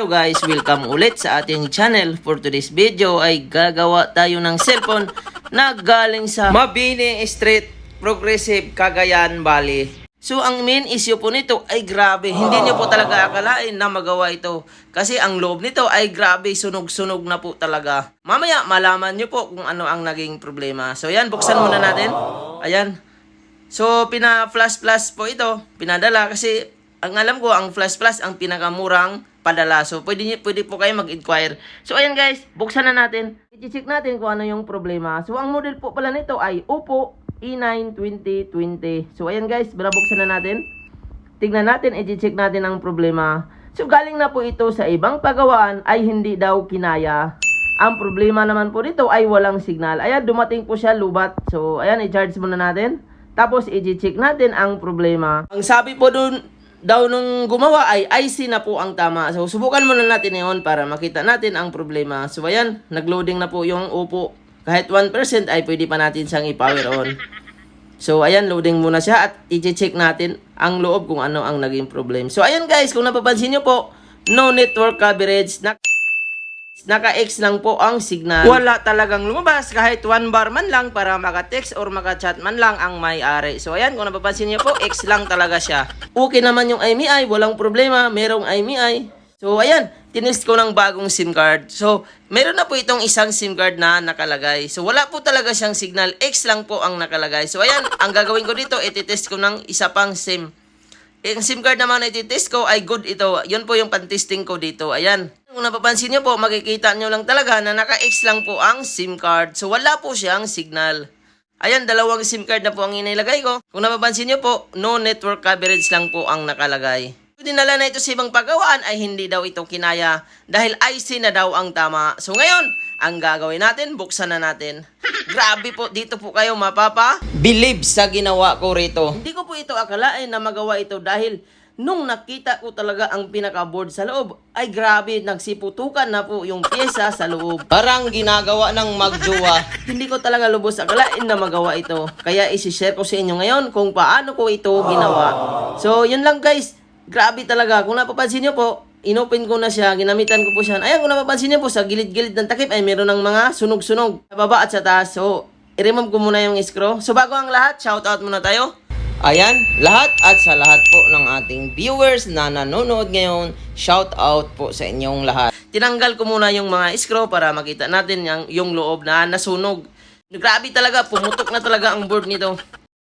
Hello guys, welcome ulit sa ating channel. For today's video ay gagawa tayo ng cellphone na galing sa Mabini Street, Progressive, Cagayan Valley. So ang main issue po nito ay grabe, hindi nyo po talaga akalain na magawa ito. Kasi ang loob nito ay grabe, sunog-sunog na po talaga. Mamaya malaman nyo po kung ano ang naging problema. So yan, buksan muna natin. Ayan. So pina-flash-flash po ito, pinadala kasi ang alam ko ang flash flash ang pinakamurang padala. So pwede niyo pwede po kayo mag-inquire. So ayan guys, buksan na natin. I-check natin kung ano yung problema. So ang model po pala nito ay Oppo E E9 2020. So ayan guys, binabuksan na natin. Tignan natin, i-check natin ang problema. So galing na po ito sa ibang pagawaan ay hindi daw kinaya. Ang problema naman po dito ay walang signal. Ayan, dumating po siya lubat. So ayan, i-charge muna natin. Tapos i-check natin ang problema. Ang sabi po dun daw nung gumawa ay IC na po ang tama. So subukan muna natin ngayon para makita natin ang problema. So ayan, nagloading na po yung Oppo. Kahit 1% ay pwede pa natin siyang i-power on. So, ayan, loading muna siya at i-check natin ang loob kung ano ang naging problem. So, ayan guys, kung napapansin nyo po, no network coverage. Na Naka-X lang po ang signal. Wala talagang lumabas kahit one bar man lang para maka-text or maka-chat man lang ang may-ari. So ayan, kung napapansin niyo po, X lang talaga siya. Okay naman yung IMEI, walang problema, merong IMEI. So ayan, tinest ko ng bagong SIM card. So, meron na po itong isang SIM card na nakalagay. So wala po talaga siyang signal, X lang po ang nakalagay. So ayan, ang gagawin ko dito, ititest ko ng isa pang SIM. Yung SIM card naman na ititest ko ay good ito. Yun po yung pan-testing ko dito. Ayan. Kung napapansin nyo po, makikita nyo lang talaga na naka-X lang po ang SIM card. So wala po siyang signal. Ayan, dalawang SIM card na po ang inilagay ko. Kung napapansin nyo po, no network coverage lang po ang nakalagay. Kung dinala na ito sa ibang pagawaan ay hindi daw ito kinaya dahil IC na daw ang tama. So ngayon, ang gagawin natin, buksan na natin. Grabe po, dito po kayo mapapa. Believe sa ginawa ko rito. Hindi ko po ito akalain na magawa ito dahil nung nakita ko talaga ang pinaka-board sa loob, ay grabe, nagsiputukan na po yung pyesa sa loob. Parang ginagawa ng magjowa. Hindi ko talaga lubos akalain na magawa ito. Kaya isi-share ko sa inyo ngayon kung paano ko ito ginawa. So, yun lang guys. Grabe talaga. Kung napapansin nyo po, inopen ko na siya, ginamitan ko po siya. Ayan, kung napapansin niyo po, sa gilid-gilid ng takip ay meron ng mga sunog-sunog sa baba at sa taas. So, i-remove ko muna yung screw. So, bago ang lahat, shout out muna tayo. Ayan, lahat at sa lahat po ng ating viewers na nanonood ngayon, shout out po sa inyong lahat. Tinanggal ko muna yung mga screw para makita natin yung, yung loob na nasunog. Grabe talaga, pumutok na talaga ang board nito.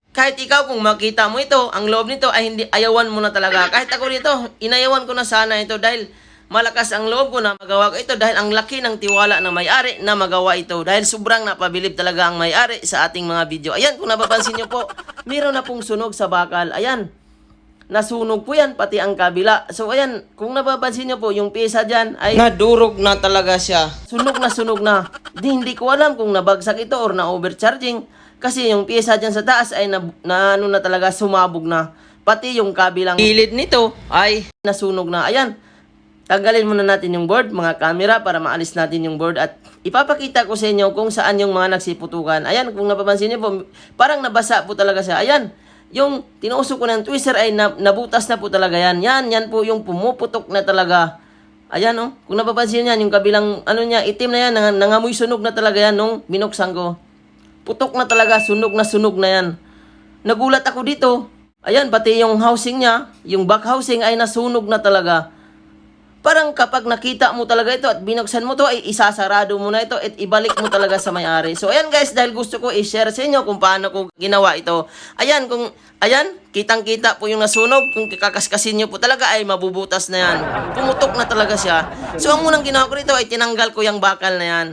Kahit ikaw kung makita mo ito, ang loob nito ay hindi ayawan mo na talaga. Kahit ako dito, inayawan ko na sana ito dahil malakas ang loob ko na magawa ko ito dahil ang laki ng tiwala ng may-ari na magawa ito. Dahil sobrang napabilib talaga ang may-ari sa ating mga video. Ayan, kung napapansin nyo po, meron na pong sunog sa bakal. Ayan, nasunog po yan, pati ang kabila. So ayan, kung napapansin nyo po, yung pisa dyan ay nadurog na talaga siya. Sunog na sunog na. Di, hindi ko alam kung nabagsak ito or na-overcharging. Kasi yung piyesa dyan sa taas ay na, na ano na talaga sumabog na. Pati yung kabilang gilid nito ay nasunog na. Ayan, tanggalin muna natin yung board, mga camera para maalis natin yung board at ipapakita ko sa inyo kung saan yung mga nagsiputukan. Ayan, kung napapansin niyo po, parang nabasa po talaga siya. Ayan, yung tinusok ko ng twister ay na, nabutas na po talaga yan. Yan, yan po yung pumuputok na talaga. Ayan oh, kung napapansin niyan, yung kabilang ano niya, itim na yan, nang, nangamoy sunog na talaga yan nung binuksan ko. Putok na talaga, sunog na sunog na yan. Nagulat ako dito. Ayan, pati yung housing niya, yung back housing ay nasunog na talaga. Parang kapag nakita mo talaga ito at binuksan mo to, ay isasarado mo na ito at ibalik mo talaga sa may-ari. So, ayan guys, dahil gusto ko i-share sa inyo kung paano ko ginawa ito. Ayan, kung, ayan, kitang-kita po yung nasunog. Kung kakaskasin nyo po talaga ay mabubutas na yan. Pumutok na talaga siya. So, ang unang ginawa ko rito ay tinanggal ko yung bakal na yan.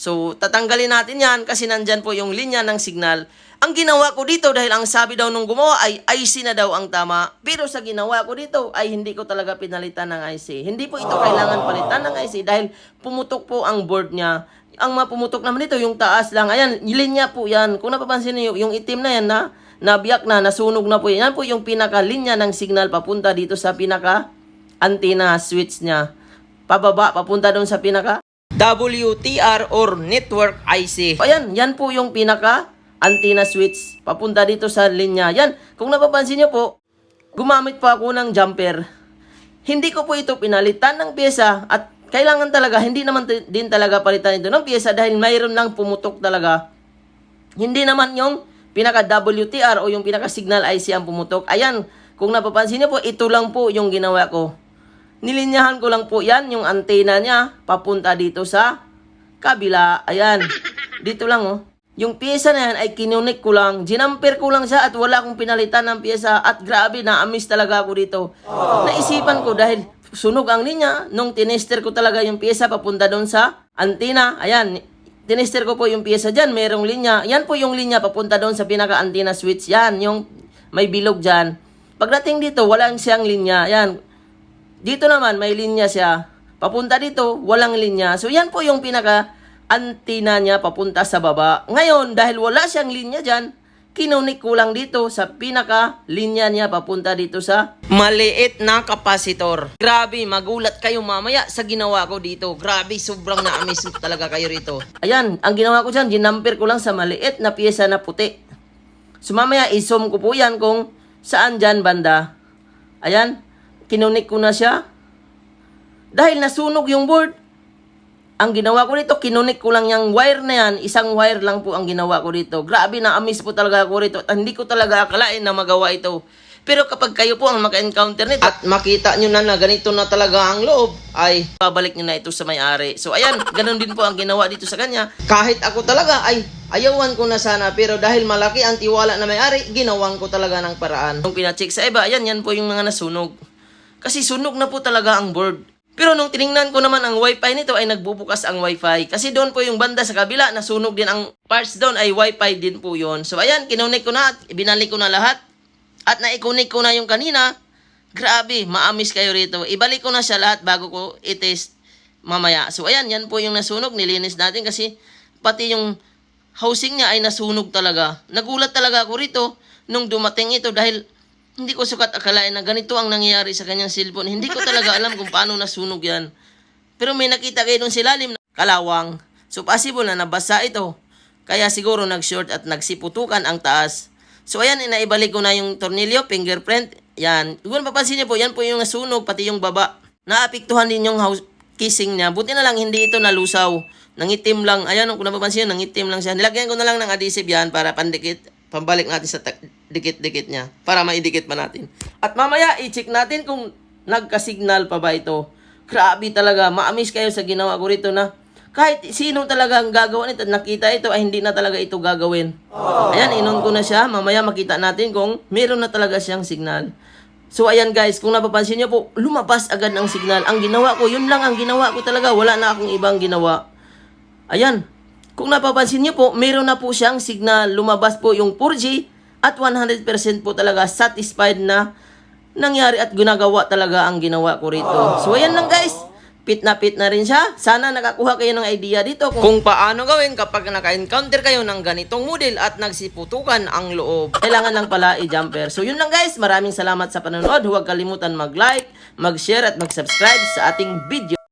So, tatanggalin natin yan kasi nandyan po yung linya ng signal. Ang ginawa ko dito dahil ang sabi daw nung gumawa ay IC na daw ang tama. Pero sa ginawa ko dito ay hindi ko talaga pinalitan ng IC. Hindi po ito kailangan palitan ng IC dahil pumutok po ang board niya. Ang mapumutok naman dito yung taas lang. Ayan, linya po yan. Kung napapansin niyo yung itim na yan na nabiyak na, nasunog na po yan. Yan po yung pinaka-linya ng signal papunta dito sa pinaka antenna switch niya. Pababa, papunta doon sa pinaka WTR or network IC. Ayan, yan po yung pinaka antenna switch papunta dito sa linya. Yan, kung napapansin niyo po, gumamit pa ako ng jumper. hindi ko po ito pinalitan ng pyesa at kailangan talaga, hindi naman din talaga palitan ito ng pyesa dahil mayroon lang pumutok talaga. Hindi naman yung pinaka WTR o yung pinaka signal IC ang pumutok. Ayan, kung napapansin niyo po, ito lang po yung ginawa ko. Nilinyahan ko lang po yan, yung antena niya, papunta dito sa kabila. Ayan, dito lang oh. Yung pyesa na yan ay kinunik ko lang, ginamper ko lang siya at wala akong pinalitan ng pyesa at grabe, na-amiss talaga ako dito. Naisipan ko dahil sunog ang linya, nung tinester ko talaga yung pyesa papunta doon sa antena, ayan, tinester ko po yung pyesa dyan, merong linya. Yan po yung linya papunta doon sa pinaka-antenna switch. Yan, yung may bilog dyan. Pagdating dito, walang siyang linya. Yan. Dito naman, may linya siya. Papunta dito, walang linya. So, yan po yung pinaka antenna niya papunta sa baba. Ngayon, dahil wala siyang linya dyan, kinunik lang dito sa pinaka linya niya papunta dito sa maliit na kapasitor. Grabe, magulat kayo mamaya sa ginawa ko dito. Grabe, sobrang na-amaze talaga kayo rito. Ayan, ang ginawa ko dyan, ginamper ko lang sa maliit na pyesa na puti. So mamaya, isom ko po yan kung saan dyan banda. Ayan, kinunik ko na siya. Dahil nasunog yung board, ang ginawa ko dito, kinunik ko lang yung wire na yan. Isang wire lang po ang ginawa ko dito. Grabe na amis po talaga ako rito. At hindi ko talaga akalain na magawa ito. Pero kapag kayo po ang maka-encounter nito at makita nyo na na ganito na talaga ang loob, ay babalik nyo na ito sa may-ari. So ayan, ganun din po ang ginawa dito sa kanya. Kahit ako talaga ay ayawan ko na sana pero dahil malaki ang tiwala na may-ari, ginawan ko talaga ng paraan. Nung pinacheck sa iba, ayan, yan po yung mga nasunog. Kasi sunog na po talaga ang board. Pero nung tiningnan ko naman ang wifi nito ay nagbubukas ang wifi. Kasi doon po yung banda sa kabila, nasunog din ang parts doon ay wifi din po yon. So ayan, kinunik ko na at binalik ko na lahat. At naikunik ko na yung kanina. Grabe, maamis kayo rito. Ibalik ko na siya lahat bago ko i-test mamaya. So ayan, yan po yung nasunog. Nilinis natin kasi pati yung housing niya ay nasunog talaga. Nagulat talaga ako rito nung dumating ito dahil hindi ko sukat akalain na ganito ang nangyayari sa kanyang cellphone. Hindi ko talaga alam kung paano nasunog yan. Pero may nakita kayo doon silalim na kalawang. So possible na nabasa ito. Kaya siguro nag-short at nagsiputukan ang taas. So ayan, inaibalik ko na yung tornilyo, fingerprint. Yan. Kung papansin niyo po, yan po yung nasunog, pati yung baba. Naapektuhan din yung house kissing niya. Buti na lang hindi ito nalusaw. Nangitim lang. Ayan, kung napapansin nyo, nangitim lang siya. Nilagyan ko na lang ng adhesive yan para pandikit. Pambalik natin sa dikit-dikit niya. Para maidikit pa natin. At mamaya, i-check natin kung nagka-signal pa ba ito. Grabe talaga. Ma-amaze kayo sa ginawa ko rito na kahit sino talaga ang gagawa nito nakita ito ay hindi na talaga ito gagawin. Ayan, inon ko na siya. Mamaya makita natin kung meron na talaga siyang signal. So ayan guys, kung napapansin niyo po, lumabas agad ang signal. Ang ginawa ko, yun lang ang ginawa ko talaga. Wala na akong ibang ginawa. Ayan, kung napapansin niyo po, meron na po siyang signal. Lumabas po yung 4G at 100% po talaga satisfied na nangyari at ginagawa talaga ang ginawa ko rito. So ayan lang guys. Pit na pit na rin siya. Sana nakakuha kayo ng idea dito kung, kung paano gawin kapag naka-encounter kayo ng ganitong model at nagsiputukan ang loob. Kailangan lang pala i-jumper. So yun lang guys. Maraming salamat sa panonood. Huwag kalimutan mag-like, mag-share at mag-subscribe sa ating video.